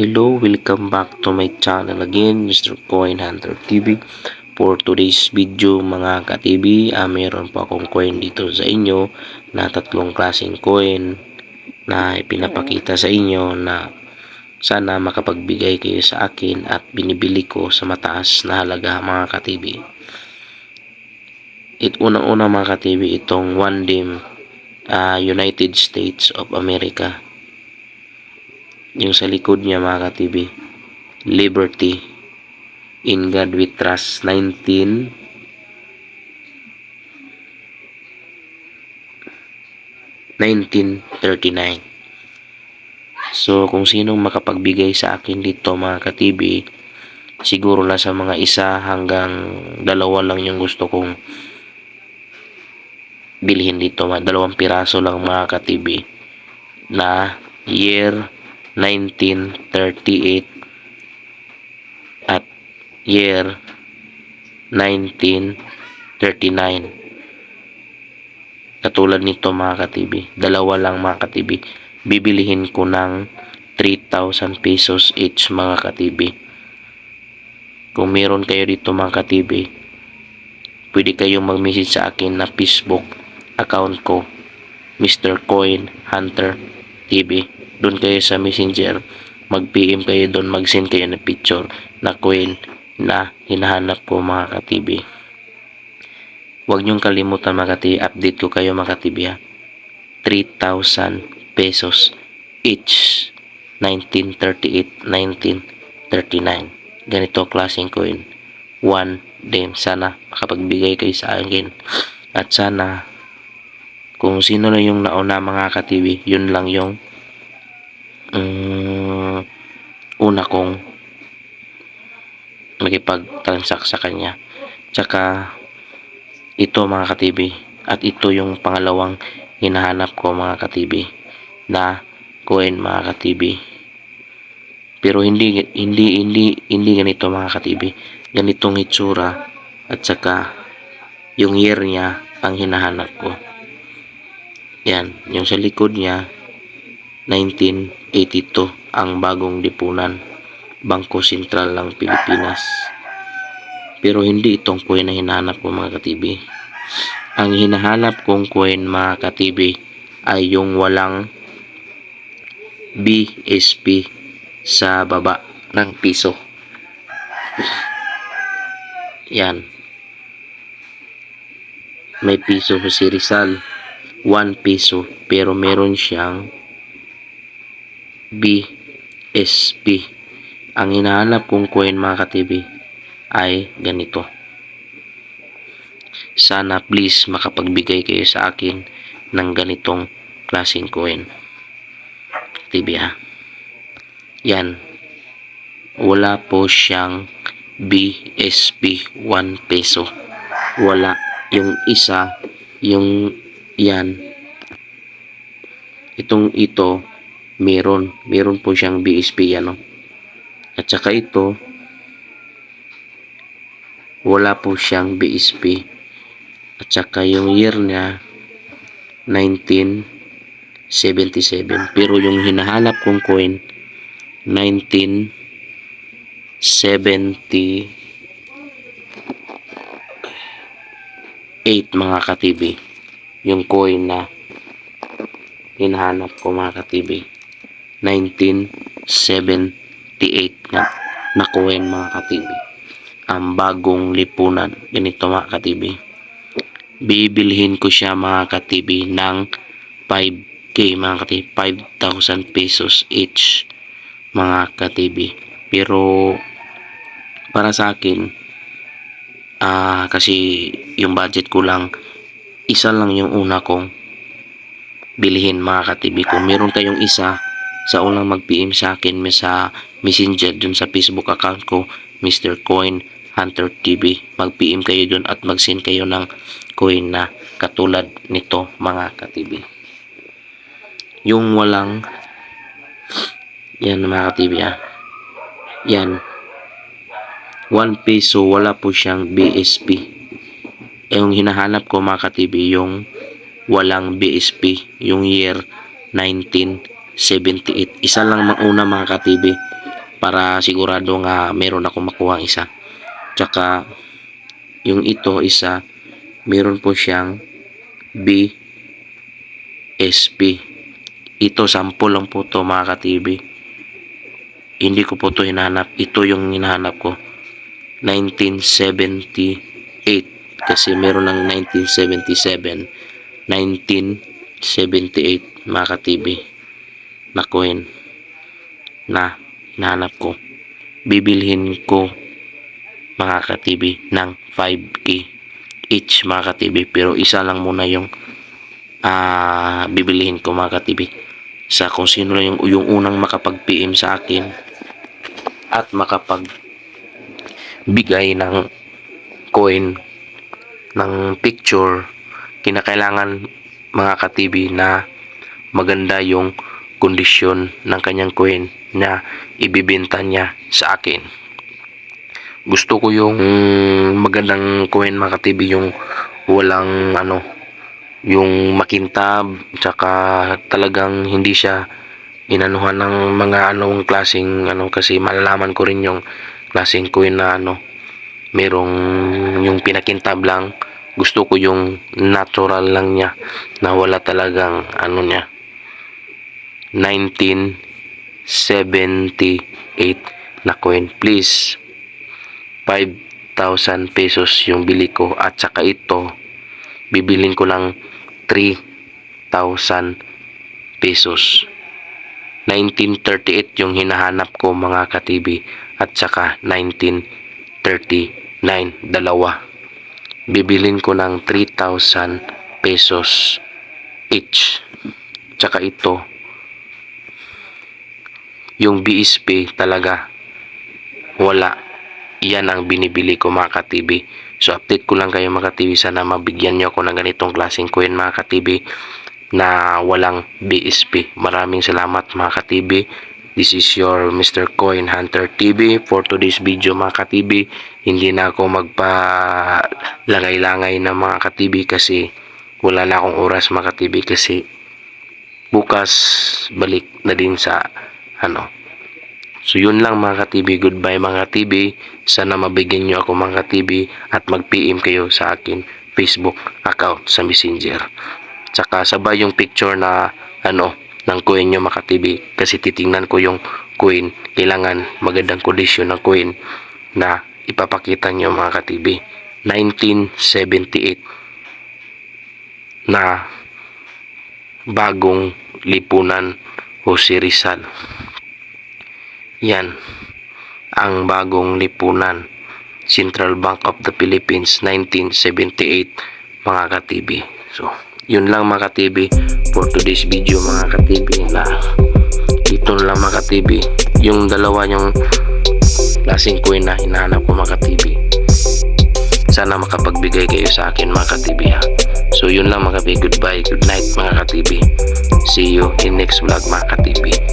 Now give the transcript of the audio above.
Hello, welcome back to my channel again, Mr. Coin Hunter TV. For today's video mga ka-TV, ah, mayroon po akong coin dito sa inyo na tatlong klaseng coin na ipinapakita sa inyo na sana makapagbigay kayo sa akin at binibili ko sa mataas na halaga mga ka-TV. It unang-una mga ka-TV itong one dim ah, United States of America yung sa likod niya mga ka-TV Liberty. In God We Trust. 19 1939 So kung sinong makapagbigay sa akin dito mga ka-TV siguro na sa mga isa hanggang dalawa lang yung gusto kong bilhin dito mga dalawang piraso lang mga ka-TV na year 1938 at year 1939 katulad nito mga katibi dalawa lang mga katibi bibilihin ko ng 3,000 pesos each mga katibi kung meron kayo dito mga katibi pwede kayong mag-message sa akin na Facebook account ko Mr. Coin Hunter TV doon kayo sa messenger. mag-PM kayo doon mag-send kayo ng picture na coin na hinahanap ko mga ka-TV huwag niyong kalimutan mga ka-TV update ko kayo mga ka-TV ha. 3,000 pesos each 1938 1939 ganito klaseng coin. One dem sana makapagbigay kayo sa akin. At sana kung sino na yung nauna mga ka-TV yun lang yung um, una kong makipag-transact sa kanya. Tsaka ito mga ka-TV at ito yung pangalawang hinahanap ko mga ka-TV na coin mga ka-TV. Pero hindi hindi hindi hindi ganito mga ka-TV. Ganitong itsura at saka yung year niya ang hinahanap ko. Yan, yung sa likod niya 1982 ang bagong lipunan Bangko Sentral ng Pilipinas. Pero hindi itong coin na hinahanap ko mga katibi ang hinahanap kong coin mga katibi ay yung walang BSP sa baba ng piso. Yan. May piso si Rizal 1 piso pero meron siyang BSP. Ang hinahanap kong coin mga ka-TV ay ganito. Sana please makapagbigay kayo sa akin ng ganitong klaseng coin. TV ha. Yan. Wala po siyang BSP 1 peso. Wala. Yung isa, yung yan. Itong ito, meron. Meron po siyang BSP ano. At saka ito, wala po siyang BSP. At saka yung year niya, 1977. Pero yung hinahanap kong coin, 1978 mga ka-TV. Yung coin na hinahanap ko mga ka-TV. 1978 na nakuha mga katibi ang bagong lipunan ganito mga katibi bibilhin ko siya mga katibi ng 5k mga katibi 5,000 pesos each mga katibi pero para sa akin ah kasi yung budget ko lang isa lang yung una kong bilhin mga katibi kung meron kayong isa sa unang mag-PM sa akin sa messenger dun sa Facebook account ko Mr. Coin Hunter TV mag-PM kayo dun at mag-send kayo ng coin na katulad nito mga ka-TV yung walang yan mga ka-TV ah. Yan. 1 peso wala po siyang BSP eh, yung hinahanap ko mga ka-TV yung walang BSP yung year 19 78. Isa lang mauna mga ka-TV para sigurado nga meron ako makuha isa. Tsaka yung ito isa meron po siyang B SP. Ito sample lang po to mga ka-TV. Hindi ko po to hinahanap. Ito yung hinahanap ko. 1978 kasi meron ng 1977 1978 mga ka-TV na coin na hinahanap ko. Bibilhin ko mga ka-TV ng 5k each mga ka-TV pero isa lang muna yung ah bibilihin ko mga ka-TV sa kung sino lang yung, yung unang makapag-PM sa akin at makapag bigay ng coin ng picture kinakailangan mga ka-TV na maganda yung kondisyon ng kanyang coin na ibibenta niya sa akin. Gusto ko yung magandang coin mga ka-TV yung walang ano yung makintab tsaka talagang hindi siya inanuhan ng mga anong klaseng ano kasi malalaman ko rin yung klaseng coin na ano merong yung pinakintab lang. Gusto ko yung natural lang niya na wala talagang ano niya 1978 na coin. Please 5,000 pesos yung bili ko. At saka ito bibilin ko lang 3,000 pesos. 1938 yung hinahanap ko mga katibi at saka 1939 dalawa. Bibilin ko ng 3,000 pesos each. Tsaka ito yung BSP talaga wala yan ang binibili ko mga ka-TV so update ko lang kayo mga ka-TV sana mabigyan nyo ako ng ganitong klaseng coin mga ka-TV na walang BSP maraming salamat mga ka-TV This is your Mr. Coin Hunter TV for today's video mga ka-TV. Hindi na ako magpa-langay-langay na mga ka-TV kasi wala na akong oras mga ka-TV kasi bukas balik na din sa ano. So yun lang mga ka-TV. Goodbye mga ka-TV. Sana mabigyan nyo ako mga ka-TV at mag-PM kayo sa akin Facebook account sa Messenger. Tsaka sabay yung picture na ano ng coin nyo mga ka-TV kasi titingnan ko yung coin kailangan magandang kondisyon ng coin na ipapakita nyo mga ka-TV 1978 na bagong lipunan o si Rizal yan ang bagong lipunan Central Bank of the Philippines 1978 mga ka-TV so yun lang mga ka-TV for today's video mga ka-TV na ito lang mga ka-TV yung dalawa yung klaseng coin na hinahanap ko mga ka-TV sana makapagbigay kayo sa akin mga ka-TV ha? So yun lang mga ka-TV goodbye. Good night mga ka-TV see you in next vlog mga ka-TV